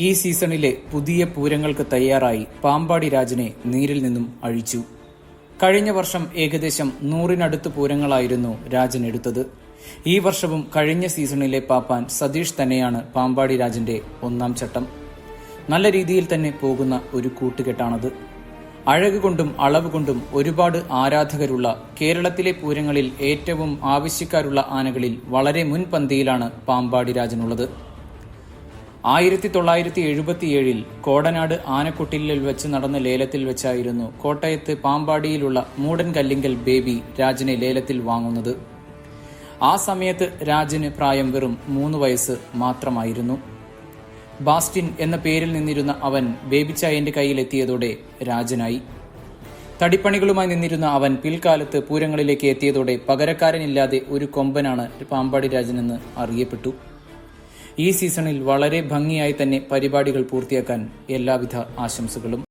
ഈ സീസണിലെ പുതിയ പൂരങ്ങൾക്ക് തയ്യാറായി പാമ്പാടി രാജനെ നീരിൽ നിന്നും അഴിച്ചു. കഴിഞ്ഞ വർഷം ഏകദേശം നൂറിനടുത്ത് പൂരങ്ങളായിരുന്നു രാജൻ എടുത്തത്. ഈ വർഷവും കഴിഞ്ഞ സീസണിലെ പാപ്പാൻ സതീഷ് തന്നെയാണ് പാമ്പാടി രാജന്റെ ഒന്നാം ചട്ടം. നല്ല രീതിയിൽ തന്നെ പോകുന്ന ഒരു കൂട്ടുകെട്ടാണത്. അഴക് കൊണ്ടും അളവ് കൊണ്ടും ഒരുപാട് ആരാധകരുള്ള കേരളത്തിലെ പൂരങ്ങളിൽ ഏറ്റവും ആവശ്യക്കാരുള്ള ആനകളിൽ വളരെ മുൻപന്തിയിലാണ് പാമ്പാടി രാജനുള്ളത്. ആയിരത്തി തൊള്ളായിരത്തി എഴുപത്തിയേഴിൽ കോടനാട് ആനക്കുട്ടിലിൽ വെച്ച് നടന്ന ലേലത്തിൽ വെച്ചായിരുന്നു കോട്ടയത്ത് പാമ്പാടിയിലുള്ള മൂടൻ കല്ലിങ്കൽ ബേബി രാജനെ ലേലത്തിൽ വാങ്ങുന്നത്. ആ സമയത്ത് രാജന് പ്രായം വെറും മൂന്ന് വയസ്സ് മാത്രമായിരുന്നു. ബാസ്റ്റിൻ എന്ന പേരിൽ നിന്നിരുന്ന അവൻ ബേബിച്ചായന്റെ കയ്യിലെത്തിയതോടെ രാജനായി. തടിപ്പണികളുമായി നിന്നിരുന്ന അവൻ പിൽക്കാലത്ത് പൂരങ്ങളിലേക്ക് എത്തിയതോടെ പകരക്കാരനില്ലാതെ ഒരു കൊമ്പനാണ് പാമ്പാടി രാജനെന്ന് അറിയപ്പെട്ടു. ഈ സീസണിൽ വളരെ ഭംഗിയായി തന്നെ പരിപാടികൾ പൂർത്തിയാക്കാൻ എല്ലാവിധ ആശംസകളും.